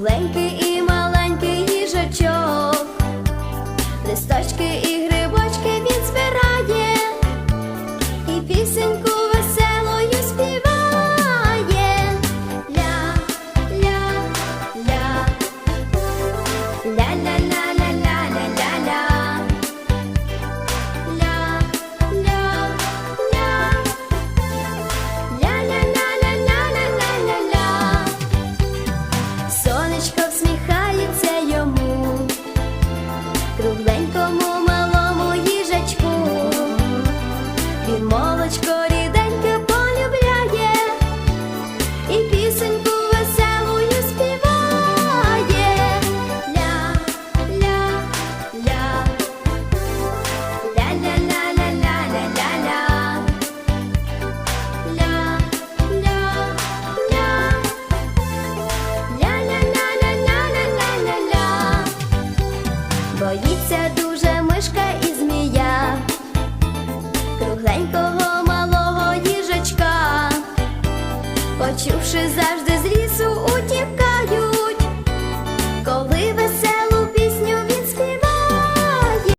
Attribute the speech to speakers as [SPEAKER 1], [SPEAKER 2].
[SPEAKER 1] кругленький і маленький їжачок, листочки і кругленькому малому їжачку, він молочко ріденьке полюбляє і пісеньку. Боїться дуже мишка і змія, кругленького малого їжачка, почувши завжди з лісу утікають, коли